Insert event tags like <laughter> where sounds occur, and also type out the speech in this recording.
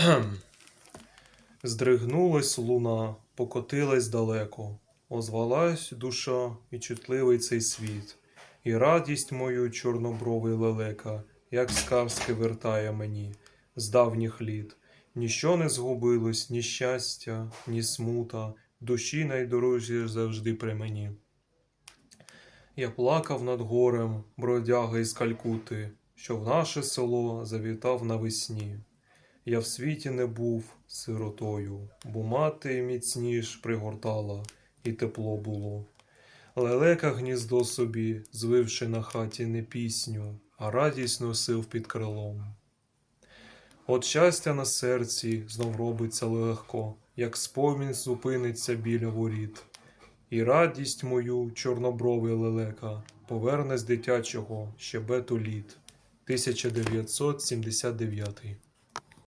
<clears throat> Здригнулась луна, покотилась далеко, озвалась душа і чутливий цей світ, і радість мою чорнобровий лелека, як сказки вертає мені з давніх літ. Ніщо не згубилось, ні щастя, ні смута, душі найдорожчі завжди при мені. Я плакав над горем, бродяга із Калькути, що в наше село завітав навесні. Я в світі не був сиротою, бо мати міцніш пригортала, і тепло було. Лелека гніздо собі, звивши на хаті не пісню, а радість носив під крилом. От щастя на серці знов робиться легко, як спомін зупиниться біля воріт. І радість мою, чорнобровий лелека, поверне з дитячого щебету літ. 1979